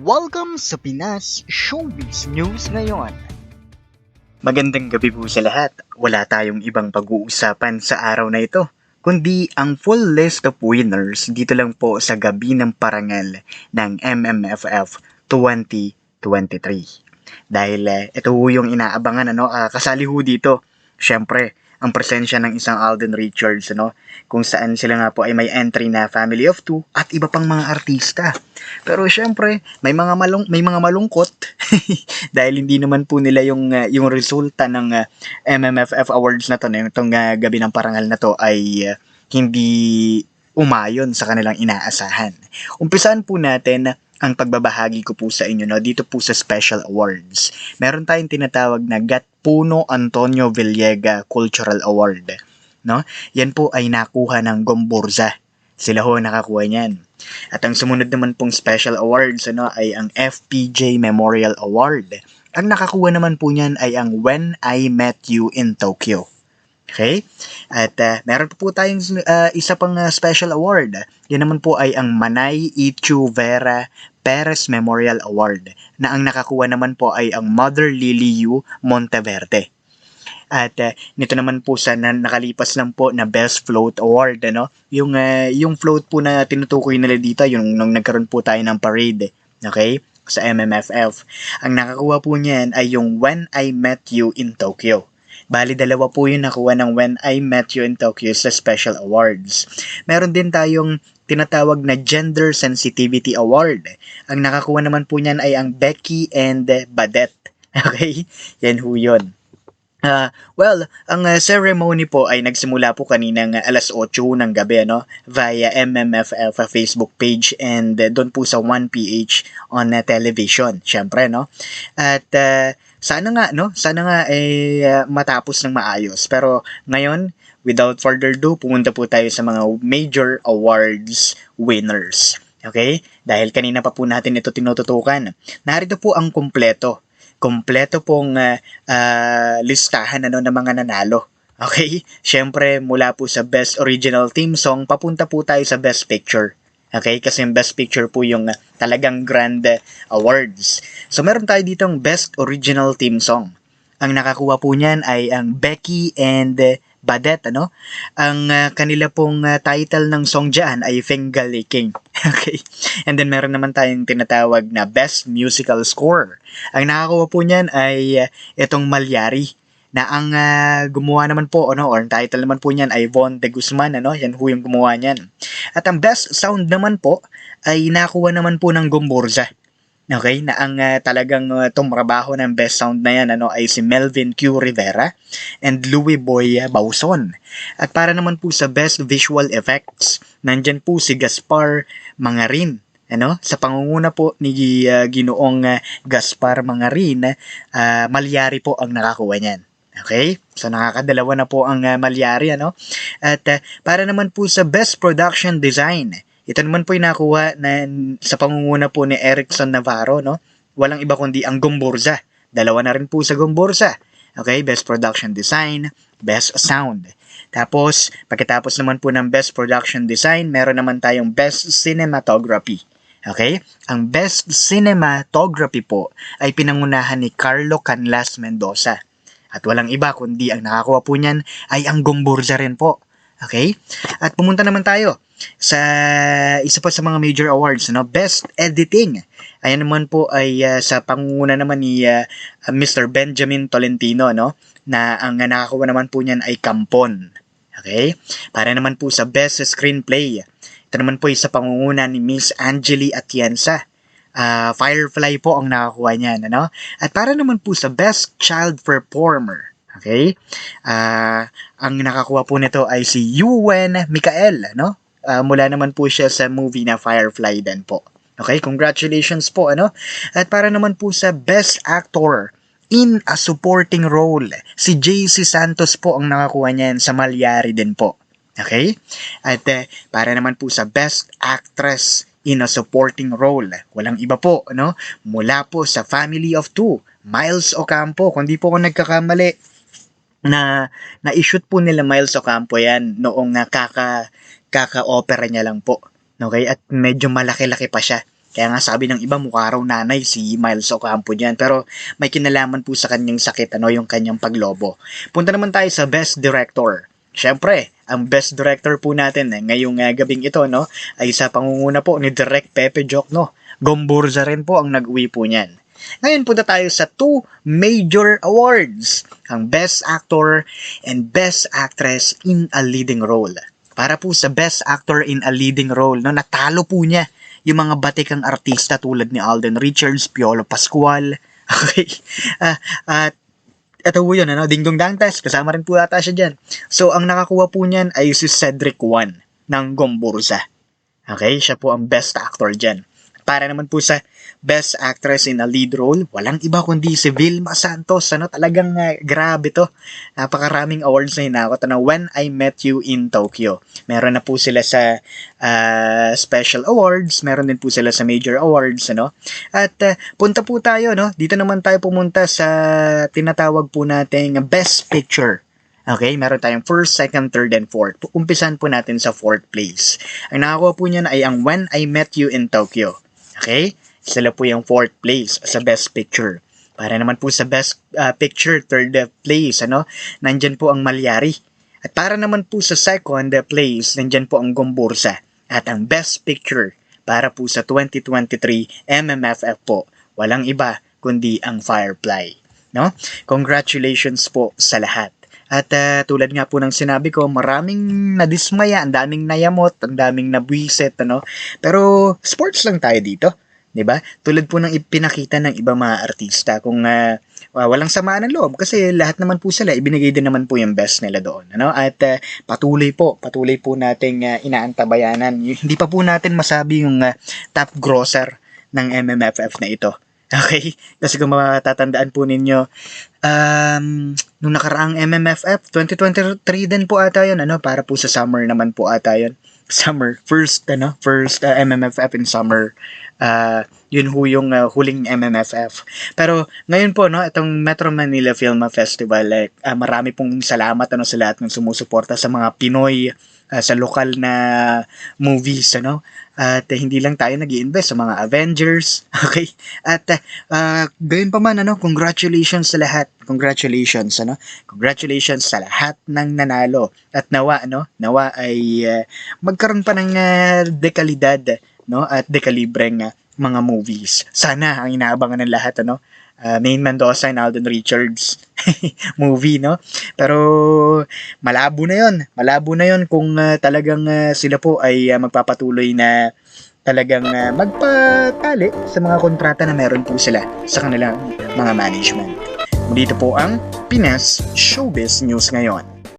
Welcome sa Pinas Showbiz News ngayon. Magandang gabi po sa lahat. Wala tayong ibang pag-uusapan sa araw na ito, kundi ang full list of winners dito lang po sa gabi ng parangal ng MMFF 2023. Dahil uh, ito yung inaabangan, ano, uh, kasali ho dito, syempre, ang presensya ng isang Alden Richards, ano, kung saan sila nga po ay may entry na family of two at iba pang mga artista. Pero syempre, may mga malung may mga malungkot dahil hindi naman po nila yung uh, yung resulta ng uh, MMFF awards na to, na itong uh, gabi ng parangal na to ay uh, hindi umayon sa kanilang inaasahan. Umpisahan po natin ang pagbabahagi ko po sa inyo no dito po sa special awards. Meron tayong tinatawag na Gat Puno Antonio Villega Cultural Award. No? Yan po ay nakuha ng Gomburza. Sila ho nakakuha niyan. At ang sumunod naman pong special awards ano, ay ang FPJ Memorial Award. Ang nakakuha naman po niyan ay ang When I Met You in Tokyo. Okay? At uh, meron po tayong uh, isa pang uh, special award. Yan naman po ay ang Manay Ichu Vera Perez Memorial Award na ang nakakuha naman po ay ang Mother Lily Yu Monteverde. At uh, nito naman po sa na, nakalipas lang po na Best Float Award ano. Yung uh, yung float po na tinutukoy nila dito yung nung nagkaroon po tayo ng parade, okay? Sa MMFF. Ang nakakuha po niyan ay yung When I Met You in Tokyo. Bali, dalawa po yung nakuha ng When I Met You in Tokyo sa Special Awards. Meron din tayong tinatawag na Gender Sensitivity Award. Ang nakakuha naman po niyan ay ang Becky and Badet. Okay? Yan ho yun. Uh, well, ang uh, ceremony po ay nagsimula po kaninang uh, alas 8 ng gabi no via MMFF Facebook page and uh, doon po sa 1PH on uh, television, syempre no. At uh, sana nga no, sana nga eh uh, matapos ng maayos. Pero ngayon, without further ado, pumunta po tayo sa mga major awards winners. Okay? Dahil kanina pa po natin ito tinututukan. Narito po ang kumpleto kompleto pong uh, uh, listahan ano ng mga nanalo. Okay? Siyempre, mula po sa Best Original Theme Song, papunta po tayo sa Best Picture. Okay? Kasi yung Best Picture po yung uh, talagang grand awards. So, meron tayo ditong Best Original Theme Song. Ang nakakuha po niyan ay ang Becky and uh, Badet, ano? Ang uh, kanila pong uh, title ng song dyan ay Fingal King. okay. And then meron naman tayong tinatawag na Best Musical Score. Ang nakakuha po niyan ay uh, itong Malyari na ang uh, gumawa naman po ano or ang title naman po niyan ay Von de Guzman ano yan ho yung gumawa niyan at ang best sound naman po ay nakuha naman po ng Gomborza Okay, na ang uh, talagang uh, tumrabaho ng best sound na yan ano ay si Melvin Q Rivera and Louis Boy Bauson. At para naman po sa best visual effects, nandyan po si Gaspar Mangarin ano sa pangunguna po ni uh, Ginoong uh, Gaspar Mangarin uh, Malyari po ang nakakuha niyan. Okay? So nakakadalawa na po ang uh, Malyari ano. At uh, para naman po sa best production design, ito naman po yung nakuha na, sa pangunguna po ni Erickson Navarro, no? Walang iba kundi ang Gomborza. Dalawa na rin po sa Gomborza. Okay, Best Production Design, Best Sound. Tapos, pagkatapos naman po ng Best Production Design, meron naman tayong Best Cinematography. Okay? Ang Best Cinematography po ay pinangunahan ni Carlo Canlas Mendoza. At walang iba kundi ang nakakuha po niyan ay ang Gomborza rin po. Okay? At pumunta naman tayo sa isa pa sa mga major awards, no? Best Editing. Ayan naman po ay uh, sa pangunguna naman ni uh, Mr. Benjamin Tolentino, no? Na ang nakakuha naman po niyan ay Kampon. Okay? Para naman po sa Best Screenplay. Ito naman po ay sa pangunguna ni Miss Angeli Atienza. Uh, Firefly po ang nakakuha niyan, ano? At para naman po sa Best Child Performer. Okay? Uh, ang nakakuha po nito ay si Yuen Mikael, no? Uh, mula naman po siya sa movie na Firefly din po. Okay, congratulations po ano. At para naman po sa Best Actor in a supporting role, si JC Santos po ang nakakuha niyan sa Malyari din po. Okay? At uh, para naman po sa Best Actress in a supporting role, walang iba po, no? Mula po sa Family of Two, Miles Ocampo, kung di po ako nagkakamali, na na-shoot po nila Miles Ocampo yan noong uh, kaka kaka-opera niya lang po. Okay? At medyo malaki-laki pa siya. Kaya nga sabi ng iba mukha raw nanay si Miles Ocampo niyan. Pero may kinalaman po sa kanyang sakit, ano, yung kanyang paglobo. Punta naman tayo sa Best Director. Siyempre, ang Best Director po natin eh, ngayong uh, gabing ito, no, ay sa pangunguna po ni Direk Pepe Jokno. Gomburza rin po ang nag-uwi po niyan. Ngayon punta tayo sa two major awards, ang Best Actor and Best Actress in a Leading Role. Para po sa Best Actor in a Leading Role, no, natalo po niya yung mga batikang artista tulad ni Alden Richards, Piolo Pascual, okay, Ah, at ito po yun, ano, Dingdong Dantes, kasama rin po ata siya dyan. So, ang nakakuha po niyan ay si Cedric Juan ng Gomburza. Okay, siya po ang best actor dyan. Para naman po sa best actress in a lead role, walang iba kundi si Vilma Santos. Ano, talagang ah, grabe to. Napakaraming awards na hinakot. Ano, When I Met You in Tokyo. Meron na po sila sa ah, special awards, meron din po sila sa major awards, ano. At ah, punta po tayo, no. Dito naman tayo pumunta sa tinatawag po nating best picture. Okay, meron tayong first, second, third, and fourth. Umpisan po natin sa fourth place. Ang nakakuha po niyan ay ang When I Met You in Tokyo. Okay? Sila po yung fourth place sa best picture. Para naman po sa best uh, picture, third place, ano? Nandyan po ang Malyari. At para naman po sa second place, nandyan po ang Gombursa. At ang best picture para po sa 2023 MMFF po, walang iba kundi ang Firefly. No? Congratulations po sa lahat. At ah, tulad nga po ng sinabi ko, maraming nadismaya, ang daming nayamot, ang daming nabwisit, ano. Pero sports lang tayo dito, 'di ba? Tulad po ng ipinakita ng ibang mga artista kung ah, ah, walang samaan ng loob kasi lahat naman po sila ibinigay din naman po yung best nila doon, ano? At ah, patuloy po, patuloy po nating ah, inaantabayanan. Hindi pa po natin masabi yung ah, top grosser ng MMFF na ito. Okay? Kasi kung matatandaan po ninyo, um, nung nakaraang MMFF, 2023 din po ata yun, ano, para po sa summer naman po ata yun. Summer, first, ano, first uh, MMFF in summer. Uh, yun ho yung uh, huling MMFF. Pero ngayon po, no, itong Metro Manila Film Festival, like, uh, marami pong salamat ano, sa lahat ng sumusuporta sa mga Pinoy uh, sa lokal na movies, ano. At uh, hindi lang tayo nag invest sa mga Avengers, okay? At uh, gayon pa man, ano, congratulations sa lahat. Congratulations, ano? Congratulations sa lahat ng nanalo. At nawa, ano, nawa ay uh, magkaroon pa ng uh, dekalidad, no? At dekalibreng uh, mga movies. Sana ang inaabangan ng lahat, ano? Uh, Main Mendoza and Alden Richards movie, no? Pero malabo na yon Malabo na yon kung uh, talagang uh, sila po ay uh, magpapatuloy na talagang uh, magpatali sa mga kontrata na meron po sila sa kanilang mga management. Dito po ang Pinas Showbiz News ngayon.